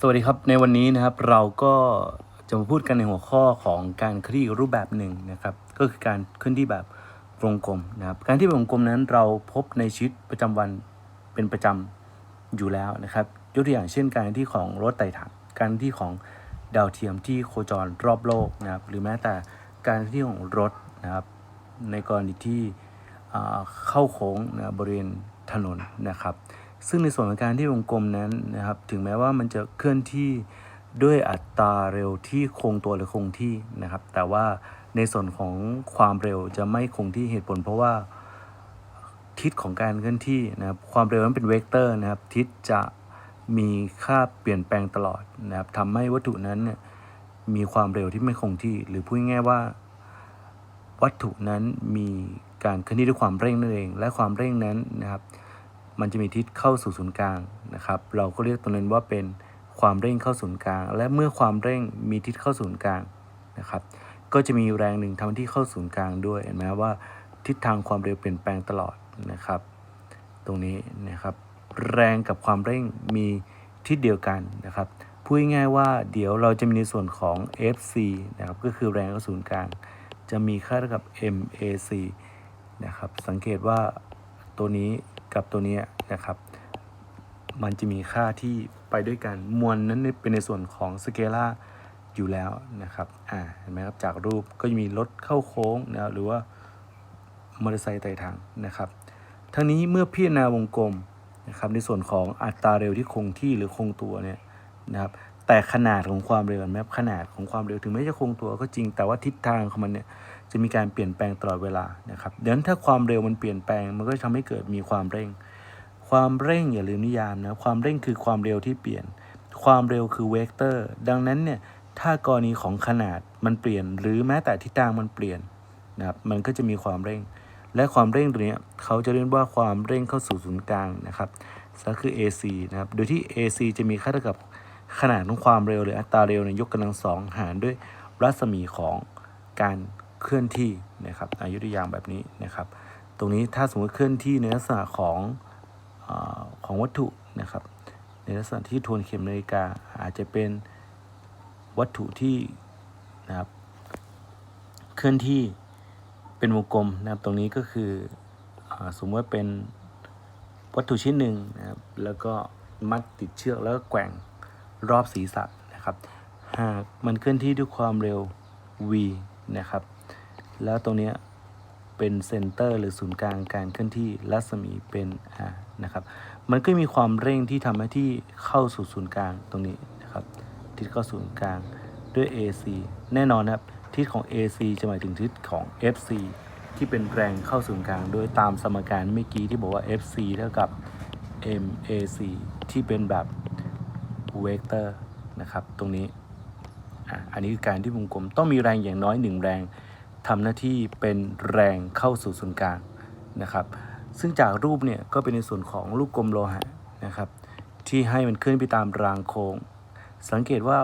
สวัสดีครับในวันนี้นะครับเราก็จะมาพูดกันในหัวข้อของการคลี่รูปแบบหนึ่งนะครับ ก็คือการเคลื่อนที่แบบวงกลมนะครับการที่วงกลมนั้นเราพบในชีวิตประจำวันเป็นประจำอยู่แล้วนะครับยกตัวอย่างเช่นการที่ของรถไต่ถังการที่ของดาวเทียมที่โคจรรอบโลกนะครับ หรือแม้แต่การที่ของรถนะครับ ในกรณีที่เข้าโค้งนะบริเวณถนนนะครับ ซึ่งในส่วนของการที่วงกลมนั้นนะครับ ถึงแม้ว่ามันจะเคลื่อนที่ด้วยอัตราเร็วที่คงตัวหรือคงที่นะครับ แต่ว่าในส่วนของความเร็วจะไม่คงที่เหตุผล เพราะว่าทิศของการเคลื่อนที่นะครับความเร็วนั้นเป็นเวกเตอร์นะครับ ทิศจะมีค่าเปลี่ยนแปลงตลอดนะครับทำให้วัตถุนั้นเนี่ยมีความเร็วที่ไม่คงที่ หรือพูดง่ายว่า วัตถุนั้นมีการเคลื่อนที่ด้วยความเร่งนั่นเอง และความเร่งนั้นนะครับ มันจะมีทิศเข้าสู่ศูนย์กลางนะครับ เราก็เรียกตรงนั้นว่าเป็นความเร่งเข้าศูนย์กลาง และเมื่อความเร่งมีทิศเข้าศูนย์กลางนะครับ ก็จะมีแรงหนึ่งทำที่เข้าศูนย์กลางด้วยเห็นไหมว่าทิศทางความเร็วเปลี่ยนแปลงตลอดนะครับ ตรงนี้นะครับ แรงกับความเร่งมีทิศเดียวกันนะครับพูดง่ายๆว่าเดี๋ยวเราจะมีในส่วนของ FC นะครับก็คือแรงเข้าศูนย์กลาง จะมีค่าเท่ากับ MAC นะครับสังเกตว่า ตัวนี้กับตัวนี้นะครับ มันจะมีค่าที่ไปด้วยกันมวลนั้นเป็นในส่วนของสเกล่าอยู่แล้วนะครับอ่าเห็นไหมครับจากรูปก็จะมีรถเข้าโค้งนะหรือว่ามอเตอร์ไซค์ไต่ทางนะครับทั้งนี้เมื่อพิจารณาวงกลมนะครับในส่วนของอัตราเร็วที่คงที่หรือคงตัวเนี่ยนะครับแต่ขนาดของความเร็วแม้ขนาดของความเร็วถึงแม้จะคงตัวก็จริงแต่ว่าทิศทางของมันเนี่ย จะมีการเปลี่ยนแปลงตลอดเวลานะครับดังนั้นถ้าความเร็วมันเปลี่ยนแปลงมันก็จะทำให้เกิดมีความเร่ง ความเร่งอย่าลืมนิยามนะความเร่งคือความเร็วที่เปลี่ยน ความเร็วคือเวกเตอร์ดังนั้นเนี่ยถ้ากรณีของขนาดมันเปลี่ยน หรือแม้แต่ทิศทางมันเปลี่ยนนะครับมันก็จะมีความเร่ง และความเร่งตัวนี้เขาจะเรียกว่าความเร่งเข้าสู่ศูนย์กลางนะครับก็คือ AC นะครับโดยที่ AC จะมีค่าเท่ากับขนาดของความเร็วหรืออัตราเร็วในยกกำลังสองหารด้วยรัศมีของการ เคลื่อนที่นะครับอายุตัวอย่างแบบนี้นะครับ ตรงนี้ถ้าสมมติเคลื่อนที่ในลักษณะของอของวัตถุนะครับ ในลักษณะที่ทวนเข็มนาฬิกาอาจจะเป็นวัตถุที่นะครับเคลื่อนที่เป็นวงกลมนะครับตรงนี้ก็คืออสมมติว่าเป็นวัตถุชิ้นหนึ่งนะครับแล้วก็มัดติดเชือกแล้วก็แกว่งรอบศีรษะนะครับ หากมันเคลื่อนที่ด้วยความเร็ว v นะครับ แล้วตรงนี้เป็นเซนเตอร์หรือศูนย์กลางการเคลื่อนที่รัศมีเป็น r นะครับ มันก็มีความเร่งที่ทำให้ที่เข้าสู่ศูนย์กลางตรงนี้นะครับ ทิศเข้าศูนย์กลางด้วย AC แน่นอนนะครับ ทิศของ AC จะหมายถึงทิศของ FC ที่เป็นแรงเข้าศูนย์กลาง โดยตามสมการเมื่อกี้ที่บอกว่า FC เท่ากับ MAC ที่เป็นแบบเวกเตอร์นะครับ ตรงนี้ อันนี้คือการที่วงกลมต้องมีแรงอย่างน้อยหนึ่งแรง ทำหน้าที่เป็นแรงเข้าสู่ศูนย์กลางนะครับ ซึ่งจากรูปเนี่ยก็เป็นในส่วนของลูกกลมโลหะนะครับ ที่ให้มันเคลื่อนไปตามรางโค้ง สังเกตว่า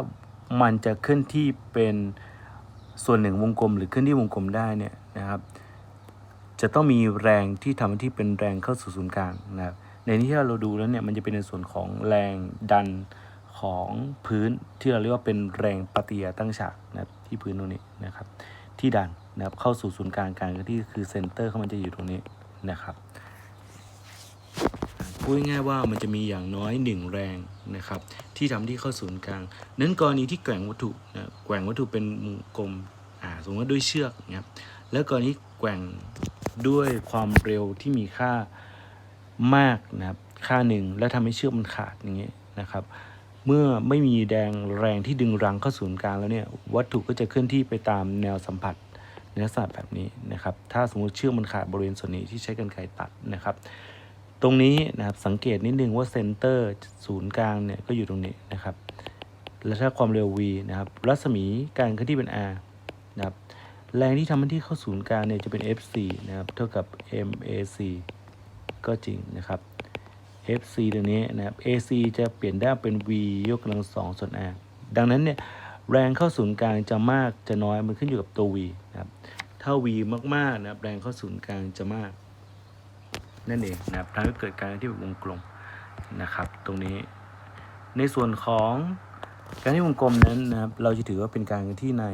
มันจะเคลื่อนที่เป็นส่วนหนึ่งวงกลม หรือเคลื่อนที่วงกลมได้เนี่ยนะครับ จะต้องมีแรงที่ทำหน้าที่เป็นแรงเข้าสู่ศูนย์กลางนะครับในนี้ที่เราดูแล้วเนี่ยมันจะเป็นในส่วนของแรงดันของพื้นที่เราเรียกว่าเป็นแรงปฏิยาตั้งฉากนะที่พื้นตรงนี้นะครับ ที่ดัน นะครับเข้าสู่ศูนย์กลางการเคลื่อนที่คือเซนเตอร์เขามันจะอยู่ตรงนี้นะครับพูดง่ายว่ามันจะมีอย่างน้อยหนึ่งแรงนะครับ ที่ทำที่เข้าศูนย์กลาง นั้นกรณีที่แกว่งวัตถุนะแกว่งวัตถุเป็นวงกลมอ่าสมมติว่าด้วยเชือกนะครับแล้วกรณีแกว่งด้วยความเร็วที่มีค่ามากนะครับค่าหนึ่งแล้วทำให้เชือกมันขาดอย่างเงี้ยนะครับ เมื่อไม่มีแรงแรงที่ดึงรังเข้าศูนย์กลางแล้วเนี่ยวัตถุก็จะเคลื่อนที่ไปตามแนวสัมผัส ในลักษณะแบบนี้นะครับ ถ้าสมมติเชือกมันขาดบริเวณส่วนนี้ที่ใช้กรรไกตัดนะครับ ตรงนี้นะครับสังเกตนิดนึงว่าเซนเตอร์ศูนย์กลางเนี่ยก็อยู่ตรงนี้นะครับ และถ้าความเร็ว v นะครับ รัศมีการเคลื่อนที่เป็น r นะครับแรงที่ทำให้ที่เข้าศูนย์กลางเนี่ยจะเป็น f4 นะครับ เท่ากับ mac ก็จริงนะครับ FC ตรงนี้นะครับ AC จะเปลี่ยนได้เป็น V ยกกำลังสองส่วน R ดังนั้นเนี่ย แรงเข้าศูนย์กลางจะมากจะน้อยมันขึ้นอยู่กับตัว V นะครับ ถ้า V มากๆนะครับแรงเข้าศูนย์กลางจะมาก นั่นเองนะครับทำให้เกิดการที่เป็นวงกลมนะครับ ตรงนี้ ในส่วนของการที่วงกลมนั้นนะครับ เราจะถือว่าเป็นการที่ใน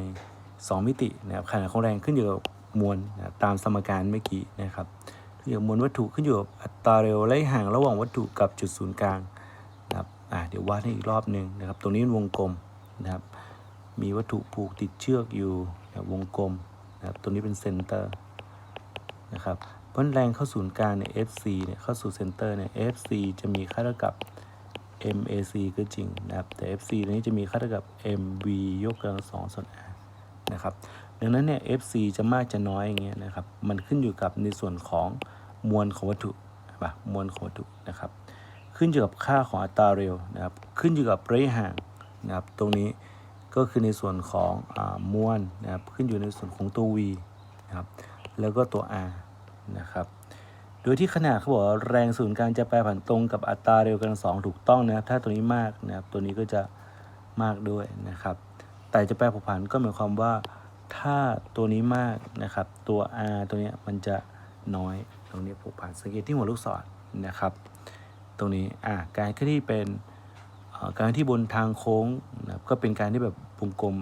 2 มิตินะครับขนาดของแรงขึ้นอยู่กับมวลนะตามสมการเมื่อกี้นะครับขึ้นอยู่กับมวลวัตถุขึ้นอยู่กับอัตราเร็วและห่างระหว่างวัตถุกับจุดศูนย์กลางนะครับอ่าเดี๋ยววาดให้อีกรอบหนึ่งนะครับ ตรงนี้เป็นวงกลมนะครับ มีวัตถุผูกติดเชือกอยู่นะวงกลมนะครับตัวนี้เป็นเซนเตอร์นะครับเพราะแรงเข้าศูนย์กลางเนี่ย FC เนี่ยเข้าสู่เซนเตอร์เนี่ย FC จะมีค่าเท่ากับ MAC ก็จริงนะครับแต่ FC ตัวนี้จะมีค่าเท่ากับ MV ยกกำลังสองส่วน R นะครับดังนั้นเนี่ย FC จะมากจะน้อยอย่างเงี้ยนะครับมันขึ้นอยู่กับในส่วนของมวลของวัตถุป่ะมวลของวัตถุนะครับขึ้นอยู่กับค่าของอัตราเร็วนะครับขึ้นอยู่กับระยะห่างนะครับตรงนี้ ก็คือในส่วนของอมวลนะครับขึ้นอยู่ในส่วนของตัว v นะครับแล้วก็ตัว r นะครับโดยที่ขนาดเขาบอกว่าแรงศูนย์กลางจะแปรผันตรงกับอัตราเร็วกำลังสองถูกต้องนะครับ ถ้าตัวนี้มากนะครับตัวนี้ก็จะมากด้วยนะครับ แต่จะแปรผันก็หมายความว่าถ้าตัวนี้มากนะครับ ตัว r ตัวเนี้ยมันจะน้อยตรงนี้ผูกพันสังเกตที่หัวลูกศรนะครับ ตรงนี้อ่าการเคลื่อนที่เป็น การที่บนทางโค้งนะครับก็เป็นการที่แบบวงกลม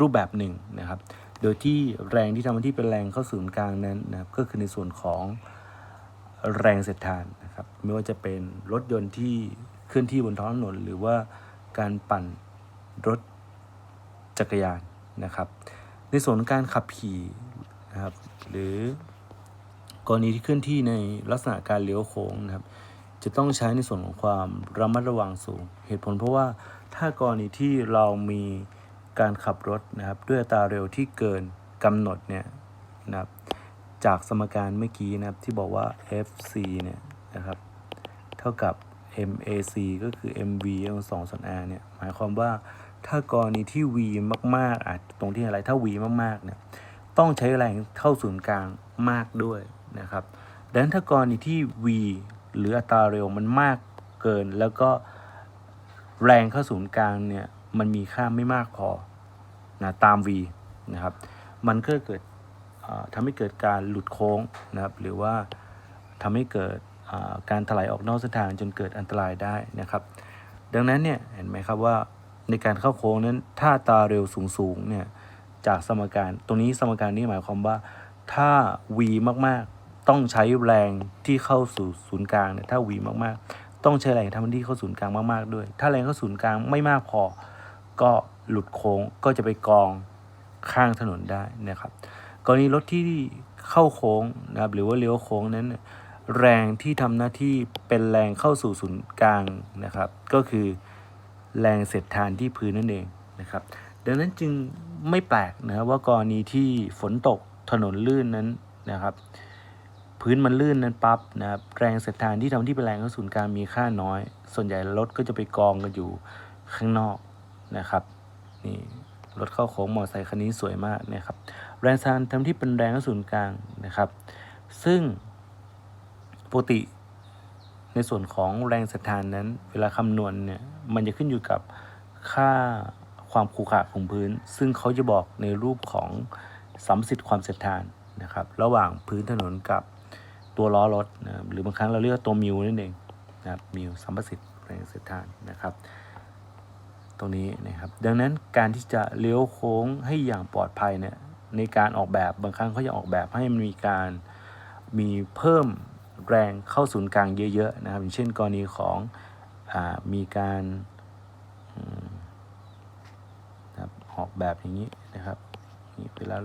รูปแบบหนึ่งนะครับ โดยที่แรงที่ทำหน้าที่เป็นแรงเข้าศูนย์กลางนั้นนะครับก็คือในส่วนของแรงเสียดทานนะครับ ไม่ว่าจะเป็นรถยนต์ที่เคลื่อนที่บนท้องถนนหรือว่าการปั่นรถจักรยานนะครับ ในส่วนของการขับขี่นะครับ หรือกรณีที่เคลื่อนที่ในลักษณะการเลี้ยวโค้งนะครับ จะต้องใช้ในส่วนของความระมัดระวังสูง เหตุผลเพราะว่าถ้ากรณีที่เรามีการขับรถนะครับด้วยอัตราเร็วที่เกินกำหนดเนี่ยนะครับจากสมการเมื่อกี้นะครับที่บอกว่า FC เนี่ยนะครับเท่ากับ MAC ก็คือ MV ของส่วน R เนี่ยหมายความว่าถ้ากรณีที่ V มากๆอาจตรงที่อะไรถ้า V มากๆเนี่ยต้องใช้แรงเข้าศูนย์กลางมากด้วยนะครับดังนั้นถ้ากรณีที่ V หรืออัตราเร็วมันมากเกิน แล้วก็แรงเข้าศูนย์กลางเนี่ยมันมีค่าไม่มากพอนะตาม V นะครับ มันก็เกิดทำให้เกิดการหลุดโค้งนะครับ หรือว่าทำให้เกิดการถลายออกนอกเส้นทางจนเกิดอันตรายได้นะครับ ดังนั้นเนี่ยเห็นไหมครับว่าในการเข้าโค้งนั้นถ้าตาเร็วสูงๆเนี่ยจากสมการตรงนี้สมการนี้หมายความว่าถ้า v มากๆ ต้องใช้แรงที่เข้าสู่ศูนย์กลางเนี่ยถ้า v มากๆ ต้องใช้แรงทำหน้าที่เข้าศูนย์กลางมากๆด้วย ถ้าแรงเข้าศูนย์กลางไม่มากพอ ก็หลุดโค้งก็จะไปกองข้างถนนได้นะครับกรณีรถที่เข้าโค้งนะครับหรือว่าเลี้ยวโค้งนั้น แรงที่ทำหน้าที่เป็นแรงเข้าสู่ศูนย์กลางนะครับ ก็คือแรงเสียดทานที่พื้นนั่นเองนะครับดังนั้นจึงไม่แปลกนะครับว่ากรณีที่ฝนตกถนนลื่นนั้นนะครับ พื้นมันลื่นนั้นปั๊บนะครับแรงเสียดทานที่ทำที่เป็นแรงข้าศูนย์กลางมีค่าน้อย ส่วนใหญ่รถก็จะไปกองกันอยู่ข้างนอกนะครับนี่รถเข้าโค้งมอเตอร์ไซค์คันนี้สวยมากนะครับ แรงทานทำที่เป็นแรงข้าศูนย์กลางนะครับ ซึ่งปกติในส่วนของแรงเสียดทานนั้น เวลาคำนวณเนี่ยมันจะขึ้นอยู่กับค่าความขรุขระของพื้น ซึ่งเขาจะบอกในรูปของสัมสิทธิ์ความเสียดทานนะครับ ระหว่างพื้นถนนกับ ตัวล้อรถนะหรือบางครั้งเราเรียกว่าตัวมิวนั่นเองนะครับมิวสัมประสิทธิ์แรงเสียดทานนะครับ ตรงนี้นะครับ ดังนั้นการที่จะเลี้ยวโค้งให้อย่างปลอดภัยเนี่ยในการออกแบบบางครั้งเขาจะออกแบบให้มันมีการมีเพิ่มแรงเข้าศูนย์กลางเยอะๆนะครับอย่างเช่นกรณีของอมีการออกแบบอย่างนี้นะครับนี่เวลา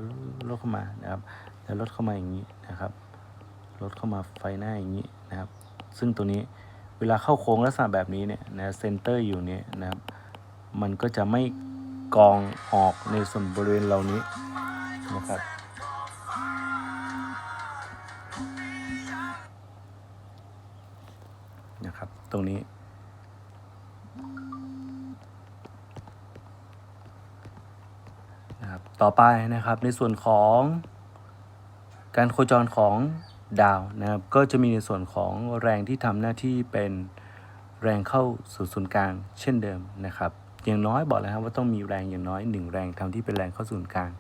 รถเข้ามานะครับแล้วรถเข้ามาอย่างนี้นะครับ รถเข้ามาไฟหน้าอย่างนี้นะครับ ซึ่งตัวนี้เวลาเข้าโค้งลักษณะแบบนี้เนี่ยนะเซนเตอร์อยู่เนี่ยนะครับ มันก็จะไม่กองออกในส่วนบริเวณเหล่านี้นะครับ นะครับ ตรงนี้ นะครับ ต่อไปนะครับในส่วนของการโคจรของ ดาวนะครับ ก็จะมีในส่วนของแรงที่ทำหน้าที่เป็นแรงเข้าสู่ศูนย์กลาง เช่นเดิมนะครับ อย่างน้อยบอกแล้วครับว่าต้องมีแรงอย่างน้อยหนึ่งแรงทำที่เป็นแรงเข้าศูนย์กลาง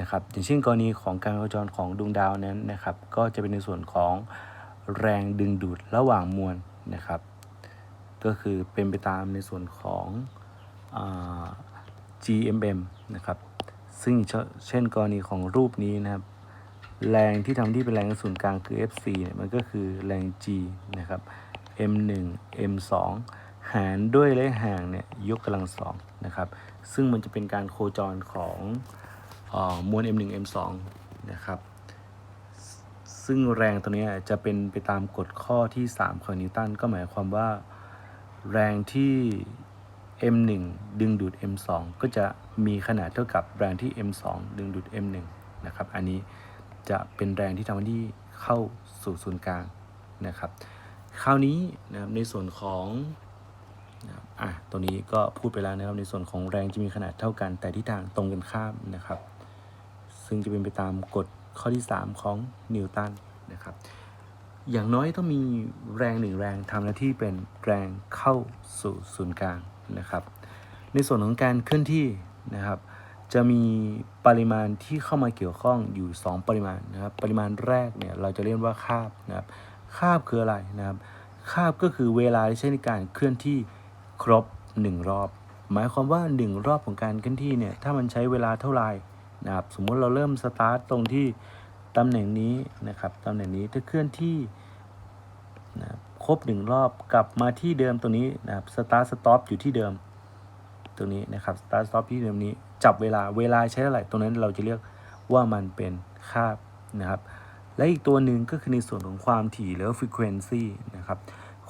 นะครับ อย่างเช่นกรณีของการโคจรของดวงดาวนั้นนะครับ ก็จะเป็นในส่วนของแรงดึงดูดระหว่างมวลนะครับ ก็คือเป็นไปตามในส่วนของอ GMM นะครับ ซึ่งเช่นกรณีของรูปนี้นะครับ แรงที่ทำที่เป็นแรงศูนย์กลางคือ F4 เนี่ยมันก็คือแรง G นะครับ M1 M2 หารด้วยระยะห่างเนี่ยยกกำลังสองนะครับ ซึ่งมันจะเป็นการโคจรของออมวล M1 M2 นะครับ ซึ่งแรงตัวเนี้ยจะเป็นไปตามกฎข้อที่ 3 ของนิวตันก็หมายความว่าแรงที่ M1 ดึงดูด M2 ก็จะมีขนาดเท่ากับแรงที่ M2 ดึงดูด M1 นะครับ อันนี้ จะเป็นแรงที่ทำให้เข้าสู่ศูนย์กลางนะครับ คราวนี้นะครับในส่วนของนะครับอะตัวนี้ก็พูดไปแล้วนะครับในส่วนของแรงจะมีขนาดเท่ากัน แต่ทิศทางตรงกันข้ามนะครับ ซึ่งจะเป็นไปตามกฎข้อที่ 3 ของนิวตันนะครับ อย่างน้อยต้องมีแรงหนึ่งแรงทำหน้าที่เป็นแรงเข้าสู่ศูนย์กลางนะครับ ในส่วนของการเคลื่อนที่นะครับ จะมีปริมาณที่เข้ามาเกี่ยวข้องอยู่ 2 ปริมาณนะครับ ปริมาณแรกเนี่ยเราจะเรียกว่าคาบนะครับคาบคืออะไรนะครับคาบก็คือเวลาที่ใช้ในการเคลื่อนที่ครบ 1 รอบ หมายความว่า 1 รอบของการเคลื่อนที่เนี่ยถ้ามันใช้เวลาเท่าไหร่นะครับสมมุติเราเริ่มสตาร์ทตรงที่ตำแหน่งนี้นะครับตำแหน่งนี้ถ้าเคลื่อนที่นะครับครบ1รอบกลับมาที่เดิมตรงนี้นะครับสตาร์ทสต็อปอยู่ที่เดิมตรงนี้นะครับสตาร์ทสต็อปที่เดิมนี้ จับเวลาเวลาใช้เท่าไหร่ตรงนั้นเราจะเรียกว่ามันเป็นค่านะครับ และอีกตัวหนึ่งก็คือในส่วนของความถี่หรือ frequency นะครับ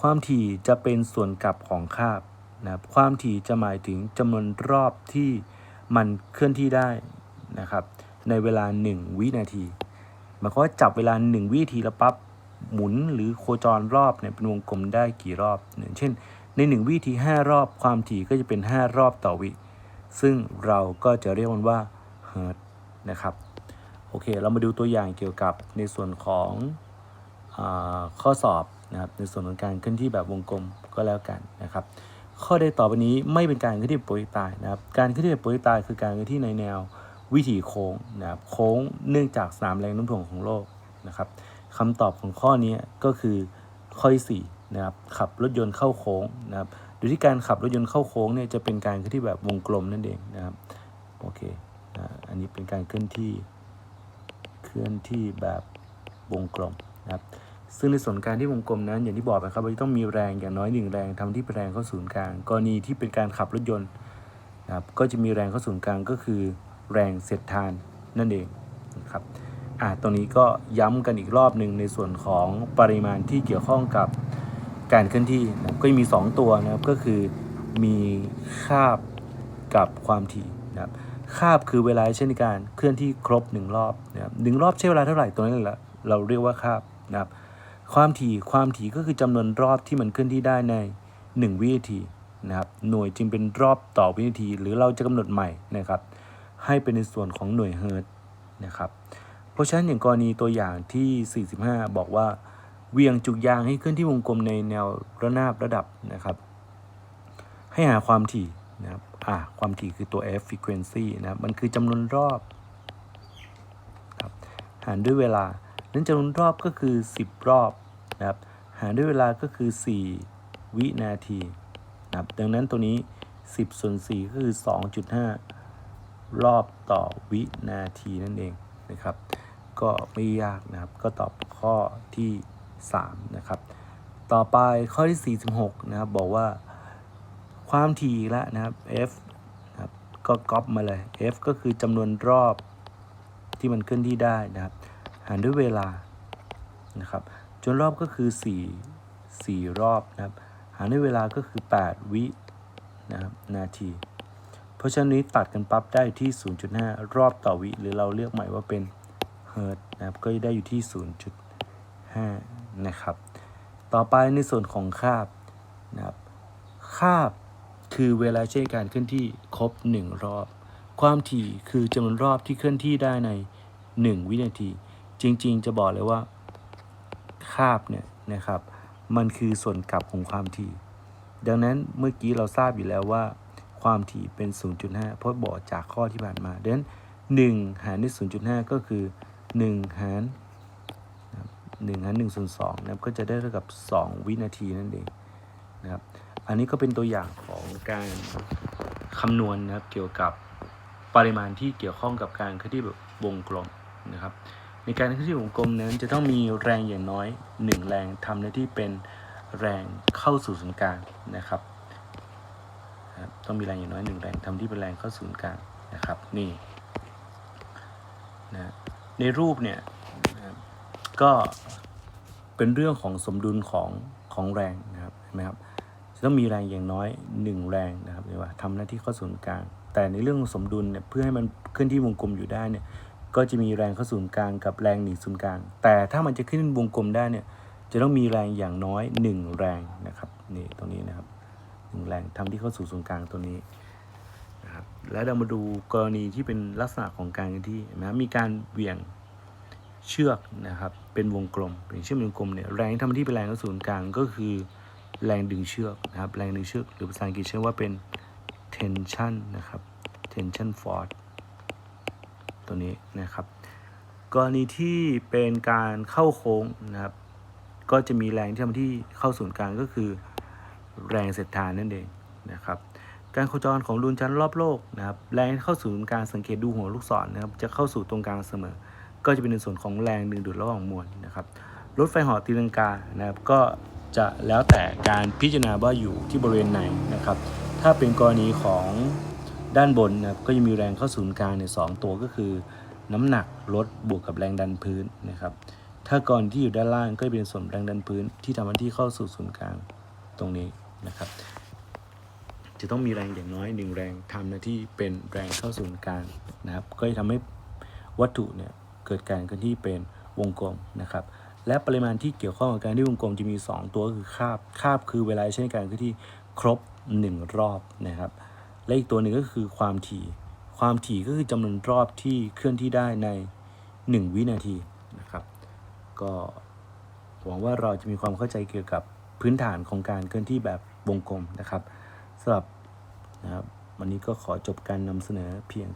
ความถี่จะเป็นส่วนกลับของคาบนะครับความถี่จะหมายถึงจำนวนรอบที่มันเคลื่อนที่ได้นะครับในเวลา 1 วินาทีหมายความว่าจับเวลา 1 วินาทีแล้วปั๊บหมุนหรือโคจรรอบเนี่ยเป็นวงกลมได้กี่รอบอย่างเช่น ใน 1 วินาที 5 รอบ ความถี่ก็จะเป็น 5 รอบต่อวิ ซึ่งเราก็จะเรียกมันว่าเฮิร์ตนะครับ โอเค เรามาดูตัวอย่างเกี่ยวกับในส่วนของอข้อสอบนะครับ ในส่วนของการเคลื่อนที่แบบวงกลมก็แล้วกันนะครับ ข้อใดต่อไปนี้ไม่เป็นการเคลื่อนที่แบบโปรยตายนะครับ การเคลื่อนที่แบบโปรยตายคือการเคลื่อนที่ในแนววิถีโค้งนะครับ โค้งเนื่องจากสนามแรงโน้มถ่วงของโลกนะครับคำตอบของข้อนี้ก็คือข้อที่สี่ นะครับขับรถยนต์เข้าโค้งนะครับโดยที่การขับรถยนต์เข้าโค้งเนี่ยจะเป็นการเคลื่อนที่แบบวงกลมนั่นเองนะครับโอเคอ่าอันนี้เป็นการเคลื่อนที่เคลื่อนที่แบบวงกลมนะครับซึ่งในส่วนการที่วงกลมนั้นอย่างที่บอกไปครับว่าจะต้องมีแรงอย่างน้อยหนึ่งแรงทำที่เป็นแรงเข้าศูนย์กลางกรณีที่เป็นการขับรถยนต์นะครับก็จะมีแรงเข้าศูนย์กลางก็คือ แรงเสียดทานนั่นเองนะครับอ่าตรงนี้ก็ย้ำกันอีกรอบหนึ่งในส่วนของปริมาณที่เกี่ยวข้องกับ การเคลื่อนที่นะก็มี 2 ตัวนะครับก็คือมีคาบกับความถี่นะครับคาบคือเวลาใช้ในการเคลื่อนที่ครบหนึ่งรอบนะครับหนึ่งรอบใช้เวลาเท่าไหร่ตัวนั้นแหละเราเรียกว่าคาบนะครับความถี่ความถี่ก็คือจำนวนรอบที่มันเคลื่อนที่ได้ใน 1 วินาทีนะครับหน่วยจึงเป็นรอบต่อวินาที หรือเราจะกำหนดใหม่นะครับให้เป็นในส่วนของหน่วยเฮิร์ตนะครับเพราะฉะนั้นอย่างกรณีตัวอย่างที่ 45 บอกว่า เวียงจุกยางให้เคลื่อนที่วงกลมในแนวระนาบระดับนะครับ ให้หาความถี่นะครับอ่าความถี่คือตัว f frequency นะครับมันคือจำนวนรอบครับหารด้วยเวลานั้นจำนวนรอบก็คือ 10 รอบนะครับหารด้วยเวลาก็คือ 4 วินาทีนะครับดังนั้นตัวนี้ 10ส่วน4ก็คือ 2.5 รอบต่อวินาทีนั่นเองนะครับ ก็ไม่ยากนะครับ ก็ตอบข้อที่ 3 นะครับ ต่อไปข้อที่46นะครับ บอกว่าความถี่ละนะครับ f นะครับก็ก๊อปมาเลย f ก็คือจำนวนรอบที่มันเคลื่อนที่ได้นะครับ หารด้วยเวลานะครับจนรอบก็คือ 4 4 รอบนะครับ หารด้วยเวลาก็คือ 8 วินะครับนาที เพราะฉะนั้นนี้ตัดกันปั๊บได้ที่ 0.5 รอบต่อวิ หรือเราเรียกใหม่ว่าเป็นเฮิร์ตนะครับ ก็ได้อยู่ที่ 0.5 นะครับ ต่อไปในส่วนของคาบนะครับคาบคือเวลาใช้การเคลื่อนที่ครบ 1 รอบ ความถี่คือจำนวนรอบที่เคลื่อนที่ได้ใน 1 วินาที จริงๆ จะบอกเลยว่าคาบเนี่ยนะครับ มันคือส่วนกลับของความถี่ ดังนั้นเมื่อกี้เราทราบอยู่แล้วว่า ความถี่เป็น 0.5 เพราะบอกจากข้อที่ผ่านมาดังนั้น 1 หารด้วย0.5 ก็คือ 1 หารนะครับ 1หาร1ส่วน2นะครับก็จะได้เท่ากับ 2 วินาทีนั่นเองนะครับ อันนี้ก็เป็นตัวอย่างของการคำนวณนะครับเกี่ยวกับปริมาณที่เกี่ยวข้องกับการเคลื่อนที่แบบวงกลมนะครับ ในการเคลื่อนที่วงกลมนั้นจะต้องมีแรงอย่างน้อยหนึ่งแรงทำหน้าที่เป็นแรงเข้าสู่ศูนย์กลางนะครับ ต้องมีแรงอย่างน้อยหนึ่งแรงทำที่เป็นแรงเข้าศูนย์กลางนะครับนี่นะในรูปเนี่ย ก็เป็นเรื่องของสมดุลของของแรงนะครับเห็นไหมครับจะต้องมีแรงอย่างน้อยหนึ่งแรงนะครับเรียกว่าทำหน้าที่เข้าศูนย์กลาง แต่ในเรื่องของสมดุลเนี่ยเพื่อให้มันเคลื่อนที่วงกลมอยู่ได้เนี่ยก็จะมีแรงเข้าศูนย์กลางกับแรงหนีศูนย์กลาง แต่ถ้ามันจะขึ้นวงกลมได้เนี่ยจะต้องมีแรงอย่างน้อยหนึ่งแรงนะครับนี่ตรงนี้นะครับหนึ่งแรงทำที่เข้าสู่ศูนย์กลางตัวนี้นะครับแล้วเรามาดูกรณีที่เป็นลักษณะของการที่นไหมครับมีการเหวี่ยง เชือกนะครับเป็นวงกลมเป็นเชือกวงกลมเนี่ยแรงที่ทำหน้าที่เป็นแรงเข้าศูนย์กลางก็คือแรงดึงเชือกนะครับแรงดึงเชือกหรือภาษาอังกฤษใช้ว่าเป็น tension นะครับ tension force ตัวนี้นะครับกรณีที่เป็นการเข้าโค้งนะครับ ก็จะมีแรงที่ทำที่เข้าศูนย์กลางก็คือ แรงเศรษฐานนั่นเองนะครับ การโคจรของดวงจันทร์รอบโลกนะครับ แรงเข้าสู่ศูนย์กลางสังเกตดูหัวลูกศรนะครับ จะเข้าสู่ตรงกลางเสมอ ก็จะเป็นในส่วนของแรงดึงดูดระหว่างมวลนะครับรถไฟหาะตีลังกานะครับก็จะแล้วแต่การพิจารณาว่าอยู่ที่บริเวณไหนนะครับ ถ้าเป็นกรณีของด้านบนนะครับก็จะมีแรงเข้าศูนย์กลางในยสองตัวก็คือ น้ำหนักลดบวกกับแรงดันพื้นนะครับ ถ้ากรณีที่อยู่ด้านล่างก็จะเป็นส่วนแรงดันพื้น ที่ทำหน้าที่เข้าสู่ศูนย์กลางตรงนี้นะครับ จะต้องมีแรงอย่างน้อยหนึ่งแรงทำหน้าที่เป็นแรงเข้าศูนย์กลางนะครับ ก็จะทำให้วัตถุเนี่ย เกิดการเคลื่อนที่เป็นวงกลมนะครับ และปริมาณที่เกี่ยวข้องกับการที่วงกลมจะมี 2 ตัวก็คือคาบคาบคือเวลาใช้ในการเคลื่อนที่ครบ 1 รอบนะครับ และอีกตัวหนึ่งก็คือความถี่ ความถี่ก็คือจำนวนรอบที่เคลื่อนที่ได้ใน 1 วินาทีนะครับ ก็หวังว่าเราจะมีความเข้าใจเกี่ยวกับพื้นฐานของการเคลื่อนที่แบบวงกลมนะครับสำหรับนะครับวันนี้ก็ขอจบการนำเสนอเพียงเท่า